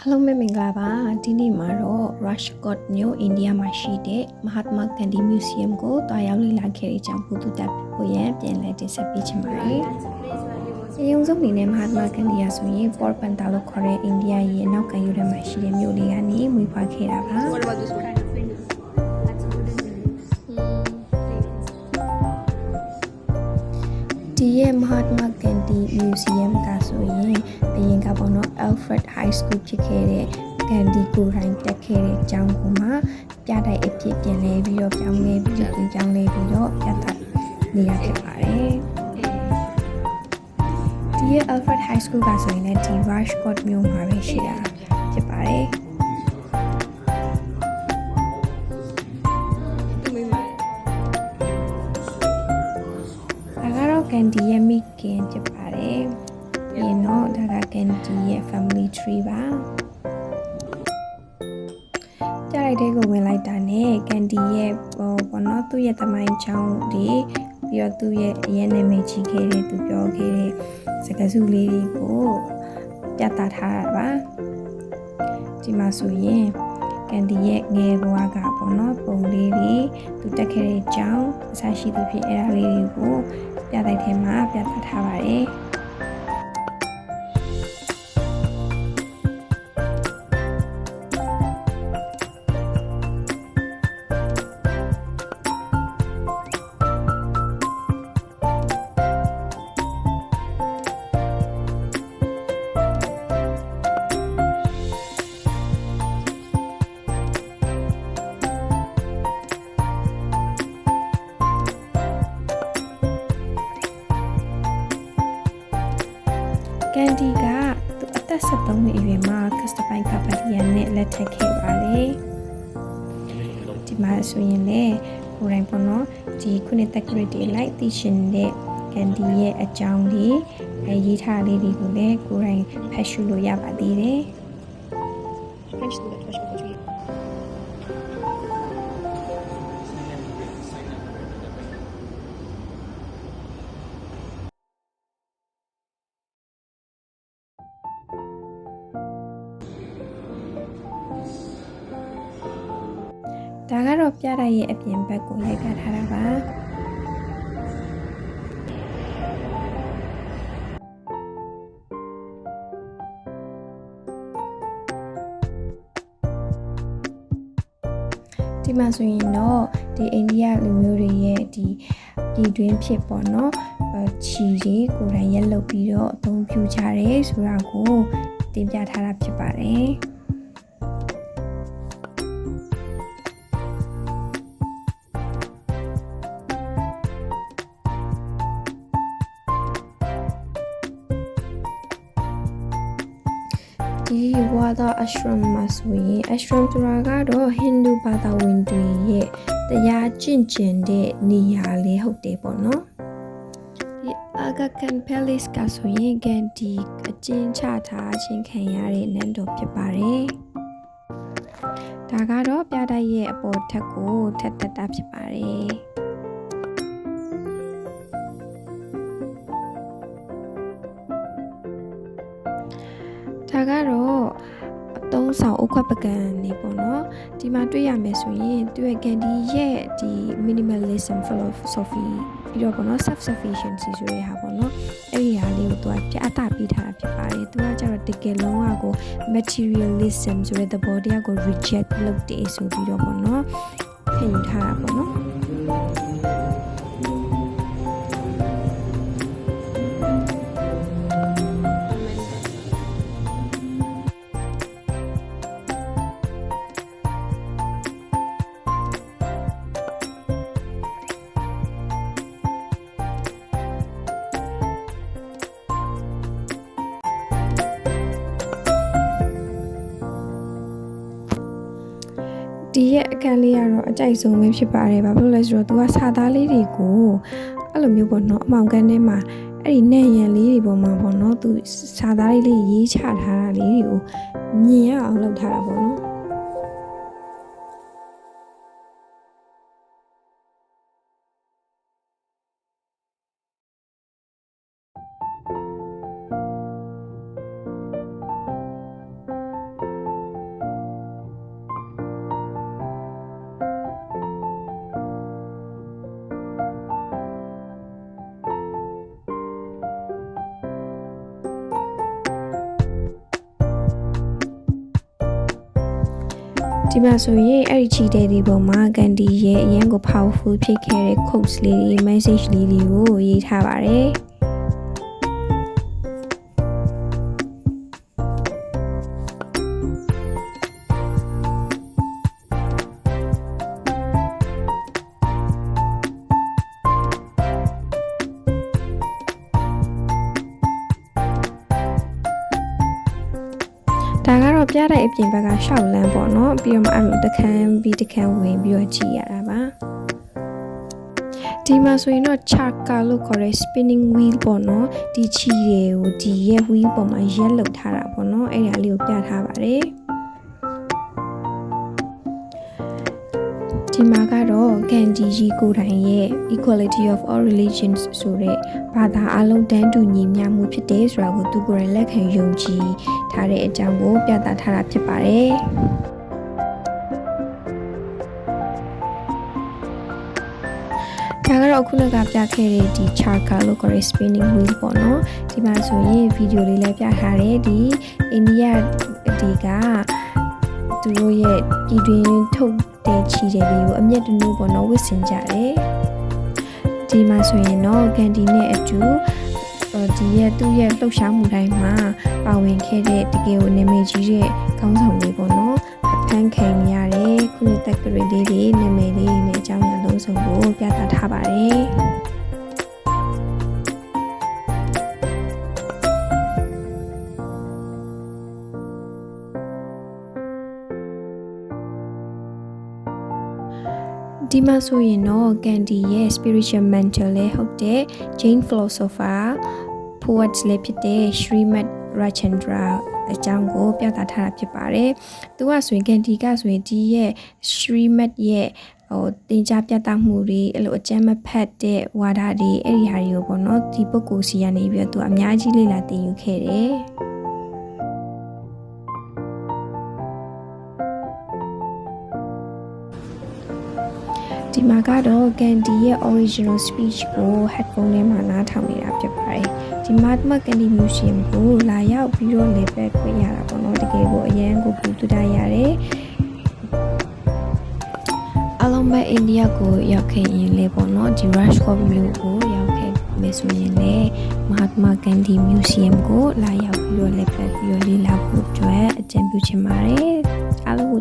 အားလုံးပဲမင်္ဂလာပါဒီနေ့မှာတော့ Rashkot မြို့အိန္ဒိယမှာရှိတဲ့ Mahatma Gandhi Museum ကိုတွားရောက်လေ့လာခဲ့တဲ့အကြောင်းပုဒ်တက်ကိုရန်ပြန်လည်တင်ဆက်ပေးချင်ပါတယ်။အရင်ဆုံးအနေနဲ့ Mahatma Gandhi ရဆိုရင် Porbandar လို့ခေါ်တဲ့အိန္ဒိယရဲ့အနောက်ကယူထဲမှာရှိတဲ့မြို့လေးကနေမွေးဖွားခဲ့တာပါ ဒီရဲ့ Mahatma Gandhi Museum ကဆိုရင်အရင်ကပေါ့နော် Alfred High School ဖြစ်ခဲ့တဲ့ Gandhi ကိုယ်တိုင်တက်ခဲ့တဲ့အကြောင်းကိုမှပြတိုက်အဖြစ်ပြန်လဲပြီးတော့ပြောင်းလဲပြီးတော့ပြောင်းလဲပြီးတော့ပြသနေရဖြစ်ပါတယ်။ဒီရဲ့ Alfred High School ကဆိုရင်လည်းဒီ Rashkot မြို့မှာပဲရှိတာ ရဲ့မိခင်ဖြစ်ပါတယ်။ပြီးရင်တော့ဒါကကန်ဒီရဲ့ family tree ပါ။ကြားလိုက်တဲ့ကိုဝင်လိုက်တာနဲ့ကန်ဒီရဲ့ဟိုဘောနော်သူ့ရဲ့သမိုင်းချောင်းတွေပြီးတော့သူ့ရဲ့အရင်နာမည်ကြီးခဲ့တဲ့သူပြောခဲ့တဲ့စကားစုလေးတွေကိုပြသထားတာပါ။ဒီမှာဆိုရင်ကန်ဒီရဲ့ငယ်ဘဝကပေါ့နော်ပုံလေးတွေသူတက်ခဲ့တဲ့အကြောင်းအစရှိသဖြင့်အဲ့ဒါလေးတွေကို ပြတိုက်ထဲမှာပြသထားပါတယ်။ ကန်ဒီကသူအသက်73နှစ်အရွယ်မှာကစတပိုင်ကပတီယန်နဲ့လက်ထပ်ခဲ့ပါတယ်ဒီမှာဆိုရင်လေကိုယ်တိုင်ပေါ့နော်ဒီခုနှစ်တက်ကရစ်တွေလိုက်သိရှင်တဲ့ကန်ဒီရဲ့အကြောင်းလေးအဲရေးထားလေးတွေကိုလည်းကိုယ်တိုင်ဖတ်ရှုလို့ရပါသေးတယ် ဒါကတော့ပြတိုက်ရဲ့အပြင်ဘက်ကိုရိုက်ကထားတာပါဒီမှာဆိုရင်တော့ဒီအိန္ဒိယလူမျိုးတွေရဲ့ဒီပြည်တွင်းဖြစ်ပေါ့နော်အဲချီတွေကိုယ်တိုင်ရက်လုပ်ပြီးတော့အသုံးပြုကြတယ်ဆိုတာကိုတင်ပြထားတာဖြစ်ပါတယ် ဒီဝါဒအရှရမ်မှာဆိုရင်အရှရမ်ဆိုတာကတော့ဟိန္ဒူဘာသာဝင်တွေရဲ့တရားကျင့်ကြံတဲ့နေရာလေးဟုတ်တယ်ပေါ့နော်ဒီအာဂကန်ပယ်လစ်ကဆိုရင်ဂန်ဒီအကျဉ်းချထားခြင်းခံရတဲ့နန်းတော်ဖြစ်ပါတယ်ဒါကတော့ပြတိုက်ရဲ့အပေါ်ထက်ကိုထက်တက်တာဖြစ်ပါတယ် ပကံနေပေါ့နော်ဒီမှာတွေ့ရမယ်ဆိုရင်သူရဲ့ Gandhi ရဲ့ဒီ minimalism philosophy ပြီးတော့ပေါ့နော် self sufficiency ဆိုတဲ့ဟာပေါ့နော်အဲ့ဒီဟာလေးကိုသူကပြအတာပေးထားတာဖြစ်ပါတယ်သူကကျတော့တကယ်လုံးဝကို materialism ဆိုတဲ့သဘောတရားကို reject လုပ်တယ်ဆိုပြီးတော့ပေါ့နော်ထင်ယူထားတာပေါ့နော် ဒီရဲ့အခန်းလေးကတော့အကြိုက်ဆုံးပဲဖြစ်ပါတယ်ဘာဖြစ်လို့လဲဆိုတော့သူကစာသားလေးတွေကိုအဲ့လိုမျိုးပေါ့နော်အမောင်ကန်းထဲမှာအဲ့ဒီနဲ့ရန်လေးတွေပေါ်မှာပေါ့နော်သူစာသားလေးလေးရေးချထားတာလေးတွေကိုမြင်ရအောင်လုပ်ထားတာပေါ့နော် ဒီမှာဆိုရင်အဲ့ဒီချီတဲ့ဒီပုံမှာကန်ဒီရဲ့အရန်ကို powerful ဖြစ်ခဲ့တဲ့ quotes လေးတွေ message လေးတွေကိုရေးထားပါတယ် ဒါကတော့ပြတဲ့အပြင်ဘက်ကရှောက်လန်းပေါ့နော်ပြီးတော့မှအဲ့လိုတခန်းပြီးတခန်းဝင်ပြီးတော့ကြည့်ရတာပါဒီမှာဆိုရင်တော့ chaka လို့ခေါ်တဲ့ spinning wheel ပေါ့နော်ဒီချီတွေကိုဒီရဲ့ wheel ပေါ်မှာရက်လုပ်ထားတာပေါ့နော်အဲ့ဒါလေးကိုပြထားပါတယ် ဒီမှာကတော့ကန်ဒီကြီးကိုယ်တိုင်ရဲ့ equality of all religions ဆိုတဲ့ဘာသာအလုံးတန်းတူညီမျှမှုဖြစ်တယ်ဆိုတာကိုသူကိုယ်တိုင်လက်ခံယုံကြည်ထားတဲ့အကြောင်းကိုပြသထားတာဖြစ်ပါတယ်။ဒါကတော့ခုနကပြခဲ့တဲ့ဒီ charka လို့ခေါ်တဲ့ spinning wheel ပေါ့နော်ဒီမှာဆိုရင်ဗီဒီယိုလေးလည်းပြထားတယ်ဒီအိန္ဒိယဒီကသူတို့ရဲ့ပြည်တွင်းထုတ် တဲ့ချီတဲ့လေးကိုအမျက်တနုပေါ့နော်ဝစ်စင်ကြတယ်ဒီမှာဆိုရင်တော့ကန်ဒီနဲ့အတူအော်ဒီရဲ့သူ့ရဲ့လှုပ်ရှားမှုတိုင်းမှာပါဝင်ခဲ့တဲ့တကယ်ကိုနာမည်ကြီးတဲ့ခေါင်းဆောင်လေးပေါ့နော်ဖန်ခံရတဲ့ခုနှစ်တက်ကလေးလေးတွေနာမည်လေးတွေနဲ့အကြောင်းအရာလုံးစုံကိုပြသထားပါတယ် ဒီမှာဆိုရင်တော့ကန်ဒီရဲ့ spiritual mentor လည်းဟုတ်တဲ့ Jain philosopher poets လည်းဖြစ်တဲ့ Srimad Rajchandra အကြောင်းကိုပြသထားတာဖြစ်ပါတယ်။သူကဆိုရင်ကန်ဒီကဆိုရင်ဒီရဲ့ Srimad ရဲ့ဟိုတင် जा ပြသမှုတွေအဲ့လိုအကျမ်းမဖတ်တဲ့ဝါဒတွေအဲ့ဒီဟာတွေကိုပေါ့နော်ဒီပုဂ္ဂိုလ်စီကနေပြီးတော့သူအများကြီးလေ့လာသင်ယူခဲ့တယ်။ ဒီမှာကတော့ Gandhi ရဲ့ original speech ကို headphone ထဲမှာနားထောင်နေတာဖြစ်ပါတယ်။ဒီ Mahatma Gandhi Museum ကိုလာရောက်ပြီးတော့လေပတ်ခွင့်ရတာပေါ့နော်တကယ်ကိုအရန်ကိုပူတူတာရတယ်။အလုံးမဲ့အိန္ဒိယကိုရောက်ခဲ့ရင်လေပေါ့နော်ဒီ Rajkot မြို့ကိုရောက်ခဲ့မယ်ဆိုရင်လေ Mahatma Gandhi Museum ကိုလာရောက်ပြီးတော့လေပတ်ပြီးတော့လေ့လာဖို့အတွက်အကြံပြုချင်ပါတယ်။အားလုံးကို